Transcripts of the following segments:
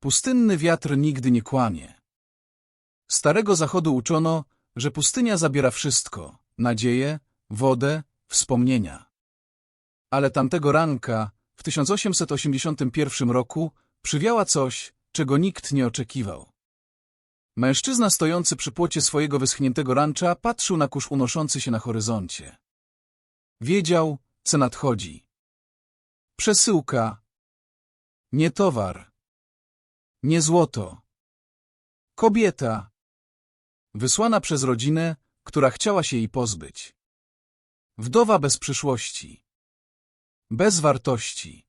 Pustynny wiatr nigdy nie kłamie. Starego zachodu uczono, że pustynia zabiera wszystko – nadzieję, wodę, wspomnienia. Ale tamtego ranka, w 1881 roku, przywiała coś, czego nikt nie oczekiwał. Mężczyzna stojący przy płocie swojego wyschniętego rancza patrzył na kurz unoszący się na horyzoncie. Wiedział, co nadchodzi. Przesyłka. Nie towar. Nie złoto. Kobieta. Wysłana przez rodzinę, która chciała się jej pozbyć. Wdowa bez przyszłości. Bez wartości.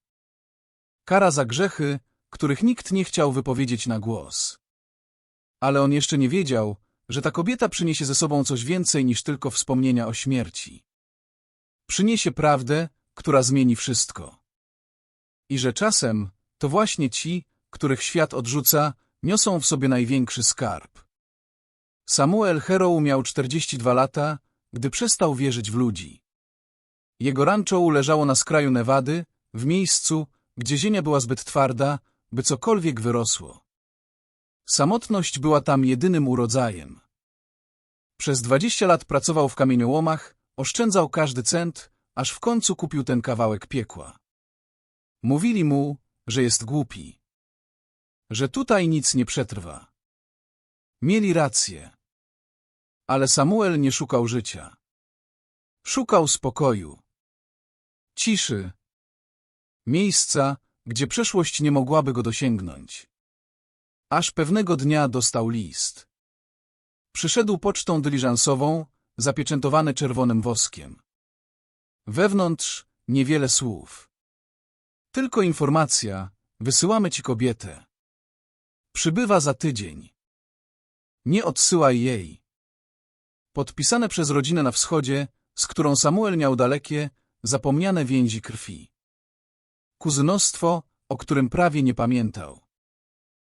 Kara za grzechy, których nikt nie chciał wypowiedzieć na głos. Ale on jeszcze nie wiedział, że ta kobieta przyniesie ze sobą coś więcej niż tylko wspomnienia o śmierci. Przyniesie prawdę, która zmieni wszystko. I że czasem to właśnie ci, których świat odrzuca, niosą w sobie największy skarb. Samuel Heroł miał 42 lata, gdy przestał wierzyć w ludzi. Jego rancho leżało na skraju Nevady, w miejscu, gdzie ziemia była zbyt twarda, by cokolwiek wyrosło. Samotność była tam jedynym urodzajem. Przez 20 lat pracował w kamieniołomach, oszczędzał każdy cent, aż w końcu kupił ten kawałek piekła. Mówili mu, że jest głupi. Że tutaj nic nie przetrwa. Mieli rację. Ale Samuel nie szukał życia. Szukał spokoju. Ciszy. Miejsca, gdzie przeszłość nie mogłaby go dosięgnąć. Aż pewnego dnia dostał list. Przyszedł pocztą dyliżansową, zapieczętowany czerwonym woskiem. Wewnątrz niewiele słów. Tylko informacja, wysyłamy ci kobietę. Przybywa za tydzień. Nie odsyłaj jej. Podpisane przez rodzinę na wschodzie, z którą Samuel miał dalekie, zapomniane więzi krwi. Kuzynostwo, o którym prawie nie pamiętał.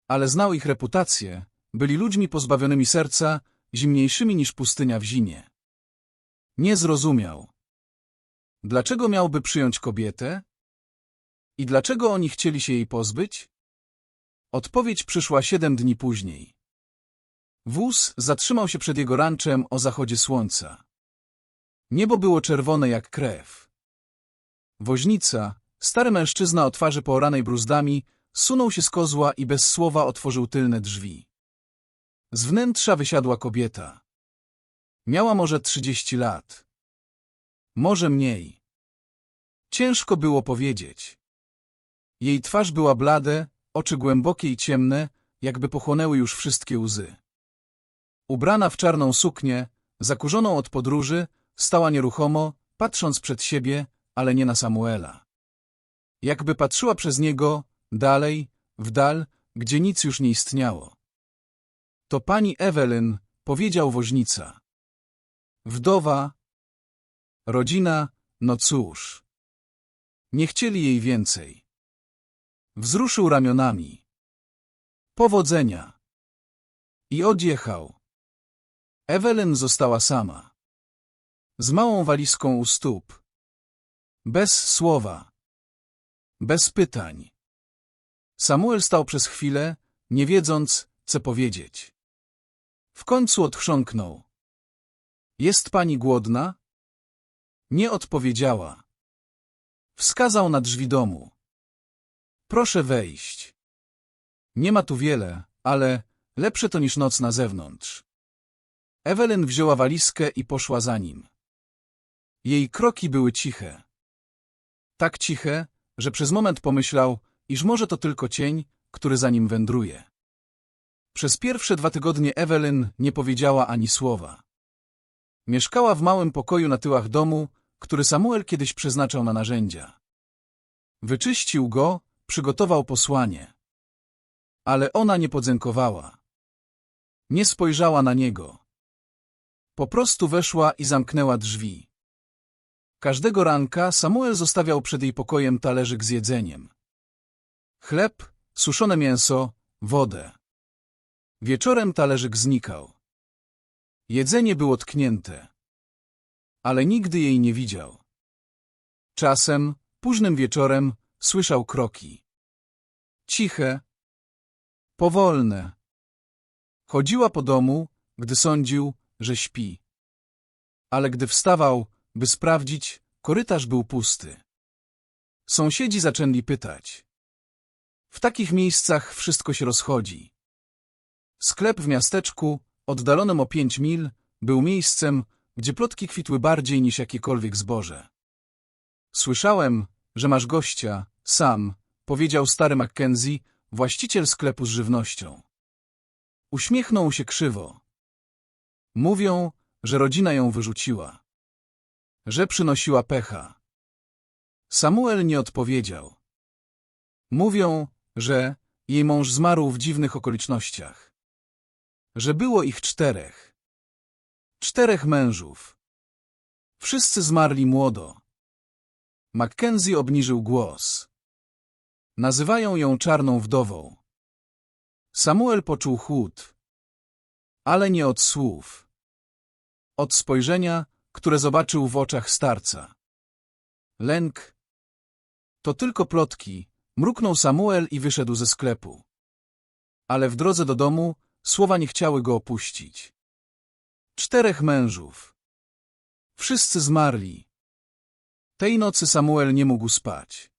Ale znał ich reputację, byli ludźmi pozbawionymi serca, zimniejszymi niż pustynia w zimie. Nie zrozumiał. Dlaczego miałby przyjąć kobietę? I dlaczego oni chcieli się jej pozbyć? Odpowiedź przyszła siedem dni później. Wóz zatrzymał się przed jego ranczem o zachodzie słońca. Niebo było czerwone jak krew. Woźnica, stary mężczyzna o twarzy pooranej bruzdami, sunął się z kozła i bez słowa otworzył tylne drzwi. Z wnętrza wysiadła kobieta. Miała może trzydzieści lat. Może mniej. Ciężko było powiedzieć. Jej twarz była blade, oczy głębokie i ciemne, jakby pochłonęły już wszystkie łzy. Ubrana w czarną suknię, zakurzoną od podróży, stała nieruchomo, patrząc przed siebie, ale nie na Samuela. Jakby patrzyła przez niego, dalej, w dal, gdzie nic już nie istniało. To pani Ewelyn, powiedział woźnica. Wdowa, rodzina, no cóż. Nie chcieli jej więcej. Wzruszył ramionami. Powodzenia. I odjechał. Ewelyn została sama. Z małą walizką u stóp. Bez słowa. Bez pytań. Samuel stał przez chwilę, nie wiedząc, co powiedzieć. W końcu odchrząknął. Jest pani głodna? Nie odpowiedziała. Wskazał na drzwi domu. Proszę wejść. Nie ma tu wiele, ale lepsze to niż noc na zewnątrz. Ewelyn wzięła walizkę i poszła za nim. Jej kroki były ciche. Tak ciche, że przez moment pomyślał, iż może to tylko cień, który za nim wędruje. Przez pierwsze dwa tygodnie Ewelyn nie powiedziała ani słowa. Mieszkała w małym pokoju na tyłach domu, który Samuel kiedyś przeznaczał na narzędzia. Wyczyścił go, przygotował posłanie. Ale ona nie podziękowała. Nie spojrzała na niego. Po prostu weszła i zamknęła drzwi. Każdego ranka Samuel zostawiał przed jej pokojem talerzyk z jedzeniem. Chleb, suszone mięso, wodę. Wieczorem talerzyk znikał. Jedzenie było tknięte. Ale nigdy jej nie widział. Czasem, późnym wieczorem, słyszał kroki. Ciche, powolne. Chodziła po domu, gdy sądził, że śpi. Ale gdy wstawał, by sprawdzić, korytarz był pusty. Sąsiedzi zaczęli pytać. W takich miejscach wszystko się rozchodzi. Sklep w miasteczku, oddalonym o pięć mil, był miejscem, gdzie plotki kwitły bardziej niż jakiekolwiek zboże. Słyszałem, że masz gościa, sam, powiedział stary Mackenzie, właściciel sklepu z żywnością. Uśmiechnął się krzywo. Mówią, że rodzina ją wyrzuciła. Że przynosiła pecha. Samuel nie odpowiedział. Mówią, że jej mąż zmarł w dziwnych okolicznościach. Że było ich czterech. Czterech mężów. Wszyscy zmarli młodo. Mackenzie obniżył głos. Nazywają ją czarną wdową. Samuel poczuł chłód. Ale nie od słów. Od spojrzenia, które zobaczył w oczach starca. Lęk. To tylko plotki, mruknął Samuel i wyszedł ze sklepu. Ale w drodze do domu słowa nie chciały go opuścić. Czterech mężów. Wszyscy zmarli. Tej nocy Samuel nie mógł spać.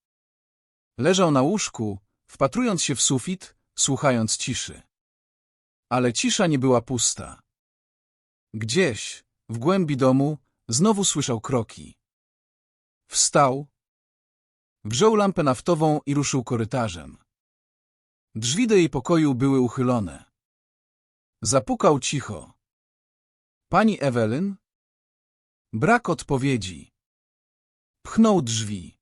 Leżał na łóżku, wpatrując się w sufit, słuchając ciszy. Ale cisza nie była pusta. Gdzieś, w głębi domu, znowu słyszał kroki. Wstał, wziął lampę naftową i ruszył korytarzem. Drzwi do jej pokoju były uchylone. Zapukał cicho. Pani Ewelyn? Brak odpowiedzi. Pchnął drzwi.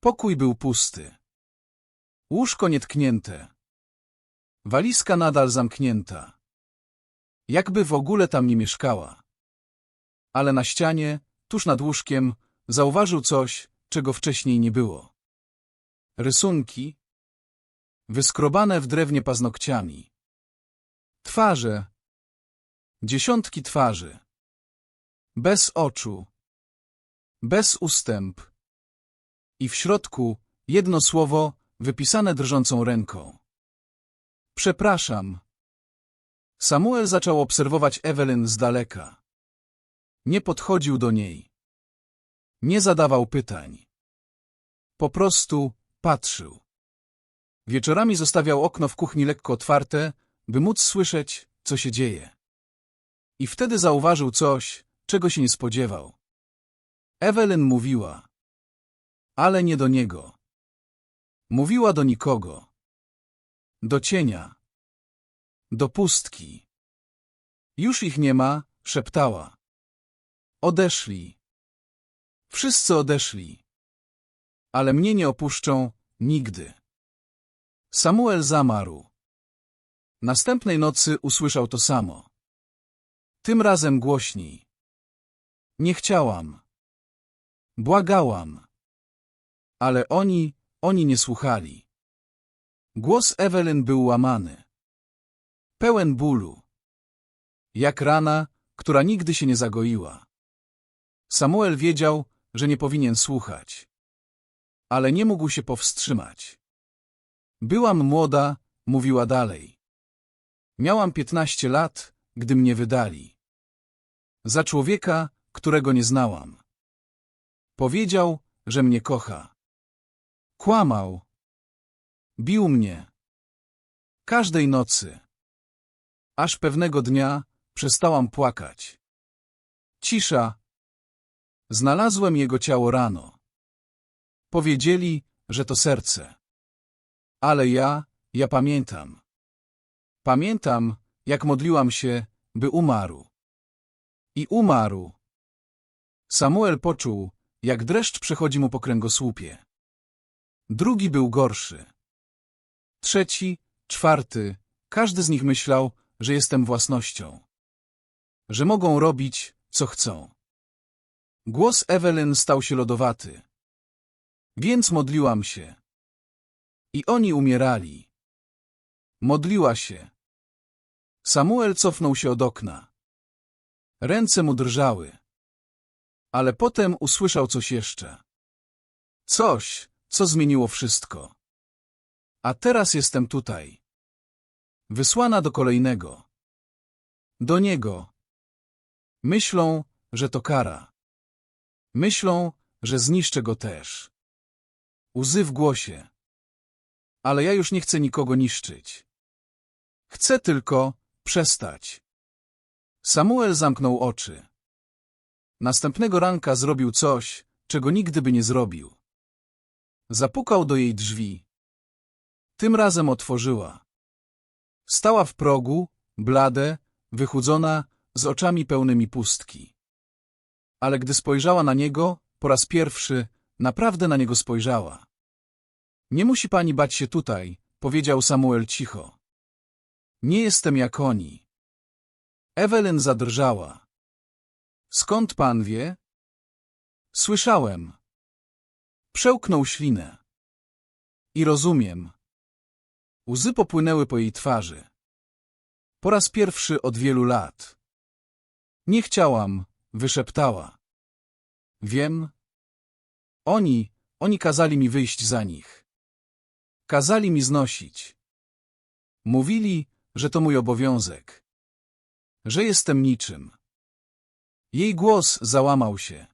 Pokój był pusty. Łóżko nietknięte. Walizka nadal zamknięta. Jakby w ogóle tam nie mieszkała. Ale na ścianie, tuż nad łóżkiem, zauważył coś, czego wcześniej nie było. Rysunki, wyskrobane w drewnie paznokciami. Twarze, dziesiątki twarzy. Bez oczu, bez ustęp. I w środku jedno słowo wypisane drżącą ręką. Przepraszam. Samuel zaczął obserwować Evelyn z daleka. Nie podchodził do niej. Nie zadawał pytań. Po prostu patrzył. Wieczorami zostawiał okno w kuchni lekko otwarte, by móc słyszeć, co się dzieje. I wtedy zauważył coś, czego się nie spodziewał. Evelyn mówiła. Ale nie do niego. Mówiła do nikogo. Do cienia. Do pustki. Już ich nie ma, szeptała. Odeszli. Wszyscy odeszli. Ale mnie nie opuszczą nigdy. Samuel zamarł. Następnej nocy usłyszał to samo. Tym razem głośniej. Nie chciałam. Błagałam. Ale oni, oni nie słuchali. Głos Ewelyn był łamany. Pełen bólu. Jak rana, która nigdy się nie zagoiła. Samuel wiedział, że nie powinien słuchać. Ale nie mógł się powstrzymać. Byłam młoda, mówiła dalej. Miałam piętnaście lat, gdy mnie wydali. Za człowieka, którego nie znałam. Powiedział, że mnie kocha. Kłamał. Bił mnie. Każdej nocy. Aż pewnego dnia przestałam płakać. Cisza. Znalazłem jego ciało rano. Powiedzieli, że to serce. Ale ja, ja pamiętam. Pamiętam, jak modliłam się, by umarł. I umarł. Samuel poczuł, jak dreszcz przechodzi mu po kręgosłupie. Drugi był gorszy. Trzeci, czwarty, każdy z nich myślał, że jestem własnością. Że mogą robić, co chcą. Głos Evelyn stał się lodowaty. Więc modliłam się. I oni umierali. Modliła się. Samuel cofnął się od okna. Ręce mu drżały. Ale potem usłyszał coś jeszcze. Coś, co zmieniło wszystko. A teraz jestem tutaj. Wysłana do kolejnego. Do niego. Myślą, że to kara. Myślą, że zniszczę go też. Łzy w głosie. Ale ja już nie chcę nikogo niszczyć. Chcę tylko przestać. Samuel zamknął oczy. Następnego ranka zrobił coś, czego nigdy by nie zrobił. Zapukał do jej drzwi. Tym razem otworzyła. Stała w progu, blade, wychudzona, z oczami pełnymi pustki. Ale gdy spojrzała na niego, po raz pierwszy, naprawdę na niego spojrzała. Nie musi pani bać się tutaj, powiedział Samuel cicho. Nie jestem jak oni. Ewelyn zadrżała. Skąd pan wie? Słyszałem. Przełknął ślinę. I rozumiem. Łzy popłynęły po jej twarzy. Po raz pierwszy od wielu lat. Nie chciałam, wyszeptała. Wiem. Oni, oni kazali mi wyjść za nich. Kazali mi znosić. Mówili, że to mój obowiązek. Że jestem niczym. Jej głos załamał się.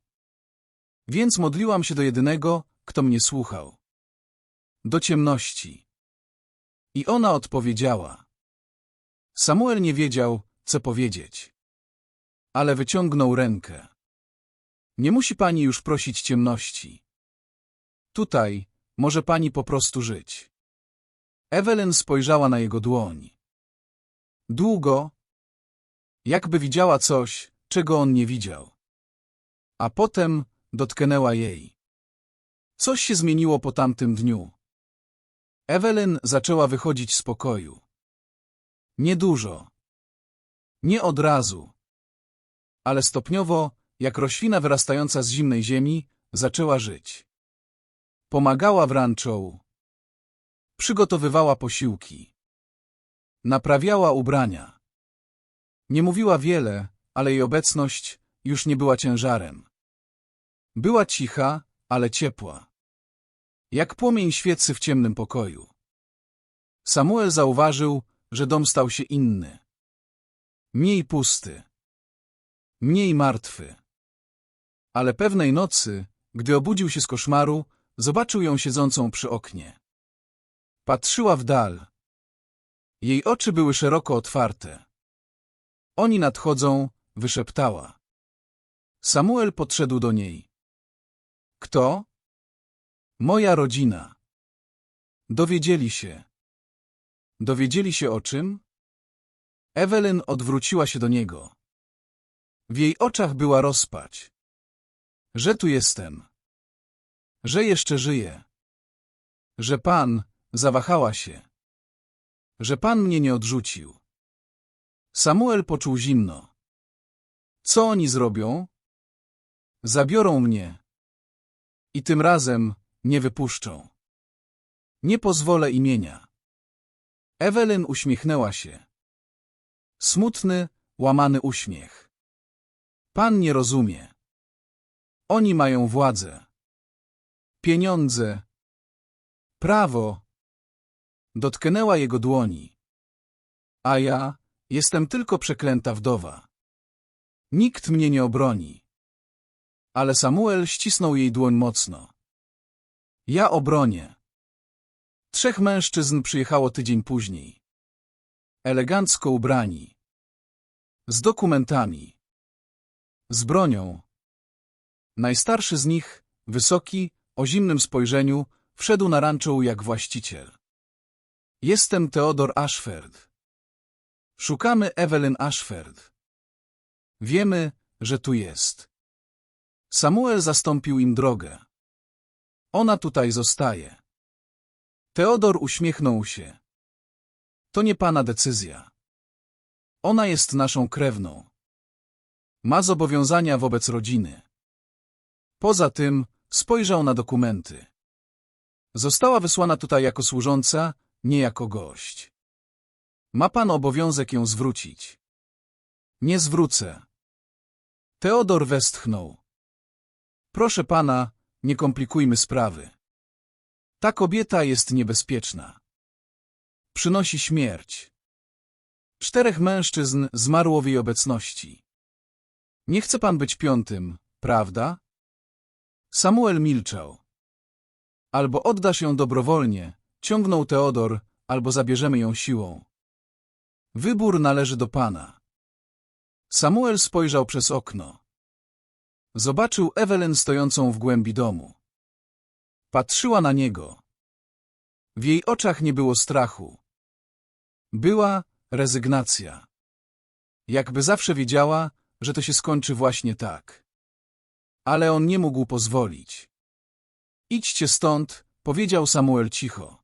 Więc modliłam się do jedynego, kto mnie słuchał. Do ciemności. I ona odpowiedziała. Samuel nie wiedział, co powiedzieć. Ale wyciągnął rękę. Nie musi pani już prosić ciemności. Tutaj może pani po prostu żyć. Evelyn spojrzała na jego dłoń. Długo, jakby widziała coś, czego on nie widział. A potem dotknęła jej. Coś się zmieniło po tamtym dniu. Evelyn zaczęła wychodzić z pokoju. Niedużo. Nie od razu. Ale stopniowo, jak roślina wyrastająca z zimnej ziemi, zaczęła żyć. Pomagała w ranczą. Przygotowywała posiłki. Naprawiała ubrania. Nie mówiła wiele, ale jej obecność już nie była ciężarem. Była cicha, ale ciepła. Jak płomień świecy w ciemnym pokoju. Samuel zauważył, że dom stał się inny. Mniej pusty. Mniej martwy. Ale pewnej nocy, gdy obudził się z koszmaru, zobaczył ją siedzącą przy oknie. Patrzyła w dal. Jej oczy były szeroko otwarte. Oni nadchodzą, wyszeptała. Samuel podszedł do niej. Kto? Moja rodzina. Dowiedzieli się. Dowiedzieli się o czym? Evelyn odwróciła się do niego. W jej oczach była rozpacz. Że tu jestem. Że jeszcze żyję. Że pan, zawahała się. Że pan mnie nie odrzucił. Samuel poczuł zimno. Co oni zrobią? Zabiorą mnie. I tym razem nie wypuszczą. Nie pozwolę imienia. Ewelyn uśmiechnęła się. Smutny, łamany uśmiech. Pan nie rozumie. Oni mają władzę. Pieniądze. Prawo. Dotknęła jego dłoni. A ja jestem tylko przeklęta wdowa. Nikt mnie nie obroni. Ale Samuel ścisnął jej dłoń mocno. Ja obronię. Trzech mężczyzn przyjechało tydzień później. Elegancko ubrani. Z dokumentami. Z bronią. Najstarszy z nich, wysoki, o zimnym spojrzeniu, wszedł na ranczą jak właściciel. Jestem Theodor Ashford. Szukamy Evelyn Ashford. Wiemy, że tu jest. Samuel zastąpił im drogę. Ona tutaj zostaje. Teodor uśmiechnął się. To nie pana decyzja. Ona jest naszą krewną. Ma zobowiązania wobec rodziny. Poza tym spojrzał na dokumenty. Została wysłana tutaj jako służąca, nie jako gość. Ma pan obowiązek ją zwrócić. Nie zwrócę. Teodor westchnął. Proszę pana, nie komplikujmy sprawy. Ta kobieta jest niebezpieczna. Przynosi śmierć. Czterech mężczyzn zmarło w jej obecności. Nie chce pan być piątym, prawda? Samuel milczał. Albo oddasz ją dobrowolnie, ciągnął Teodor, albo zabierzemy ją siłą. Wybór należy do pana. Samuel spojrzał przez okno. Zobaczył Ewelyn stojącą w głębi domu. Patrzyła na niego. W jej oczach nie było strachu. Była rezygnacja. Jakby zawsze wiedziała, że to się skończy właśnie tak. Ale on nie mógł pozwolić. Idźcie stąd, powiedział Samuel cicho.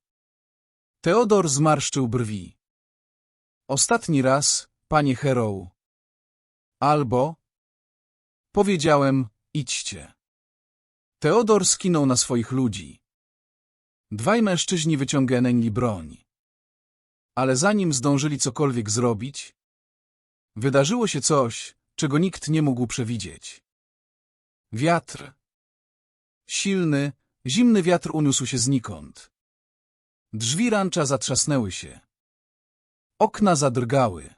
Teodor zmarszczył brwi. Ostatni raz, panie Heroł. Albo... Powiedziałem, idźcie. Teodor skinął na swoich ludzi. Dwaj mężczyźni wyciągnęli broń. Ale zanim zdążyli cokolwiek zrobić, wydarzyło się coś, czego nikt nie mógł przewidzieć. Wiatr. Silny, zimny wiatr uniósł się znikąd. Drzwi rancza zatrzasnęły się. Okna zadrgały.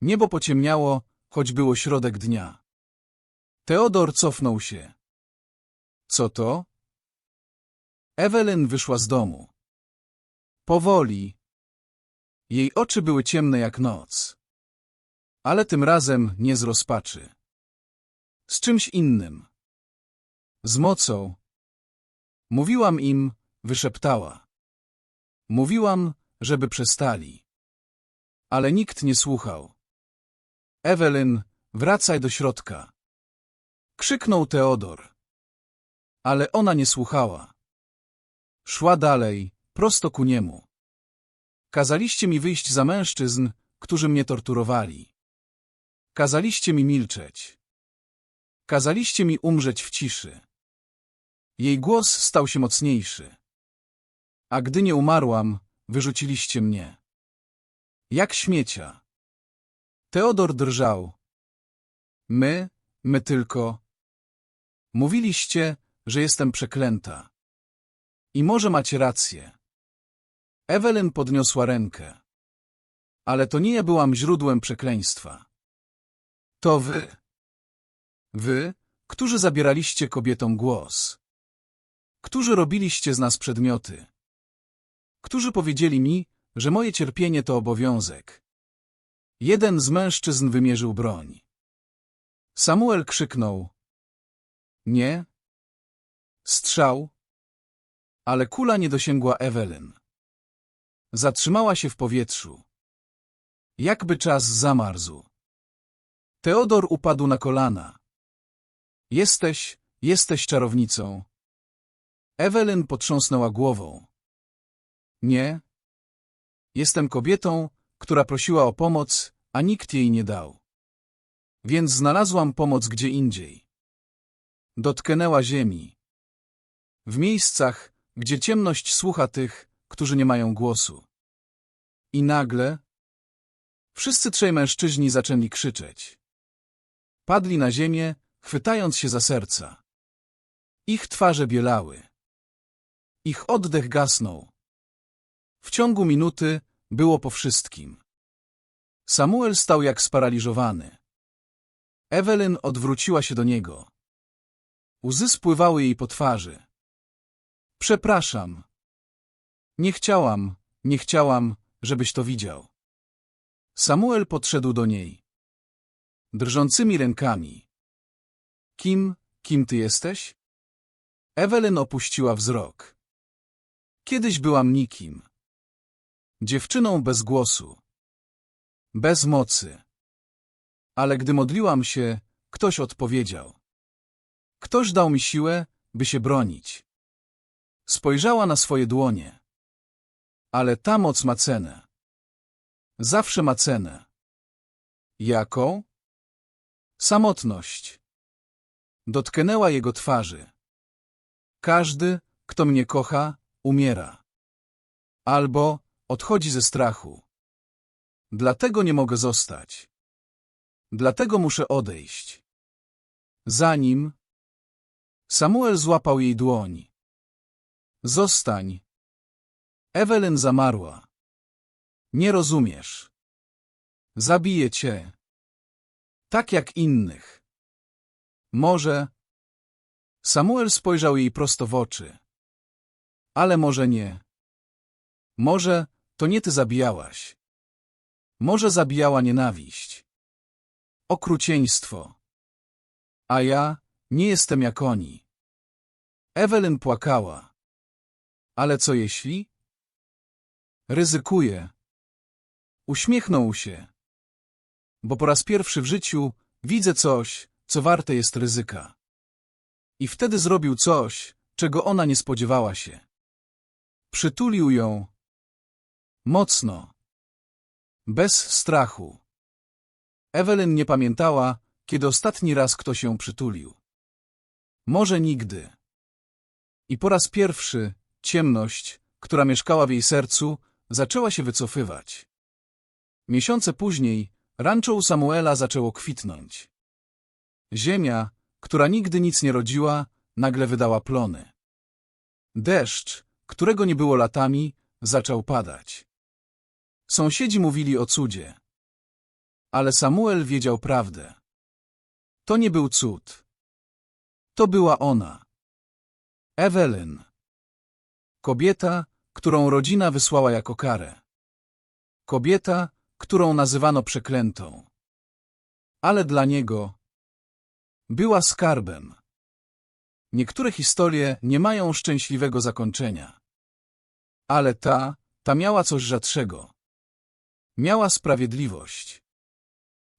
Niebo pociemniało, choć było środek dnia. Teodor cofnął się. Co to? Ewelyn wyszła z domu. Powoli. Jej oczy były ciemne jak noc. Ale tym razem nie z rozpaczy. Z czymś innym. Z mocą. Mówiłam im, wyszeptała. Mówiłam, żeby przestali. Ale nikt nie słuchał. Ewelyn, wracaj do środka. Krzyknął Teodor. Ale ona nie słuchała. Szła dalej, prosto ku niemu. Kazaliście mi wyjść za mężczyzn, którzy mnie torturowali. Kazaliście mi milczeć. Kazaliście mi umrzeć w ciszy. Jej głos stał się mocniejszy. A gdy nie umarłam, wyrzuciliście mnie. Jak śmiecia. Teodor drżał. My, my tylko. Mówiliście, że jestem przeklęta. I może macie rację. Ewelyn podniosła rękę. Ale to nie ja byłam źródłem przekleństwa. To wy. Wy, którzy zabieraliście kobietom głos. Którzy robiliście z nas przedmioty. Którzy powiedzieli mi, że moje cierpienie to obowiązek. Jeden z mężczyzn wymierzył broń. Samuel krzyknął. Nie. Strzał. Ale kula nie dosięgła Ewelyn. Zatrzymała się w powietrzu. Jakby czas zamarzł. Teodor upadł na kolana. Jesteś, jesteś czarownicą. Ewelyn potrząsnęła głową. Nie. Jestem kobietą, która prosiła o pomoc, a nikt jej nie dał. Więc znalazłam pomoc gdzie indziej. Dotknęła ziemi. W miejscach, gdzie ciemność słucha tych, którzy nie mają głosu. I nagle wszyscy trzej mężczyźni zaczęli krzyczeć. Padli na ziemię, chwytając się za serca. Ich twarze bielały. Ich oddech gasnął. W ciągu minuty było po wszystkim. Samuel stał jak sparaliżowany. Ewelyn odwróciła się do niego. Łzy spływały jej po twarzy. Przepraszam. Nie chciałam, nie chciałam, żebyś to widział. Samuel podszedł do niej. Drżącymi rękami. Kim, kim ty jesteś? Ewelyn opuściła wzrok. Kiedyś byłam nikim. Dziewczyną bez głosu. Bez mocy. Ale gdy modliłam się, ktoś odpowiedział. Ktoś dał mi siłę, by się bronić. Spojrzała na swoje dłonie. Ale ta moc ma cenę. Zawsze ma cenę. Jaką? Samotność. Dotknęła jego twarzy. Każdy, kto mnie kocha, umiera. Albo odchodzi ze strachu. Dlatego nie mogę zostać. Dlatego muszę odejść. Zanim Samuel złapał jej dłoń. Zostań. Ewelyn zamarła. Nie rozumiesz. Zabiję cię. Tak jak innych. Może. Samuel spojrzał jej prosto w oczy. Ale może nie. Może to nie ty zabijałaś. Może zabijała nienawiść. Okrucieństwo. A ja nie jestem jak oni. Evelyn płakała. Ale co jeśli? Ryzykuje. Uśmiechnął się. Bo po raz pierwszy w życiu widzę coś, co warte jest ryzyka. I wtedy zrobił coś, czego ona nie spodziewała się. Przytulił ją. Mocno. Bez strachu. Evelyn nie pamiętała, kiedy ostatni raz ktoś ją przytulił. Może nigdy. I po raz pierwszy ciemność, która mieszkała w jej sercu, zaczęła się wycofywać. Miesiące później rancho u Samuela zaczęło kwitnąć. Ziemia, która nigdy nic nie rodziła, nagle wydała plony. Deszcz, którego nie było latami, zaczął padać. Sąsiedzi mówili o cudzie. Ale Samuel wiedział prawdę. To nie był cud. To była ona. Evelyn. Kobieta, którą rodzina wysłała jako karę. Kobieta, którą nazywano przeklętą. Ale dla niego była skarbem. Niektóre historie nie mają szczęśliwego zakończenia. Ale ta, ta miała coś rzadszego. Miała sprawiedliwość.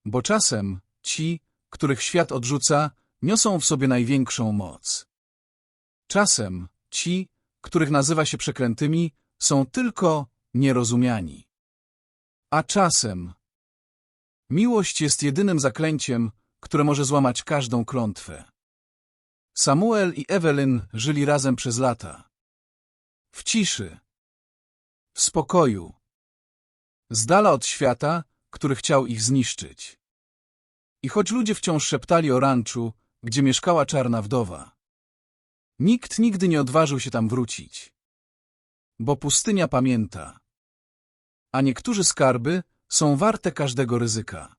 Bo czasem ci, których świat odrzuca, niosą w sobie największą moc. Czasem ci, których nazywa się przeklętymi, są tylko nierozumiani. A czasem miłość jest jedynym zaklęciem, które może złamać każdą klątwę. Samuel i Evelyn żyli razem przez lata. W ciszy. W spokoju. Z dala od świata, który chciał ich zniszczyć. I choć ludzie wciąż szeptali o ranczu, gdzie mieszkała czarna wdowa, nikt nigdy nie odważył się tam wrócić. Bo pustynia pamięta. A niektórzy skarby są warte każdego ryzyka.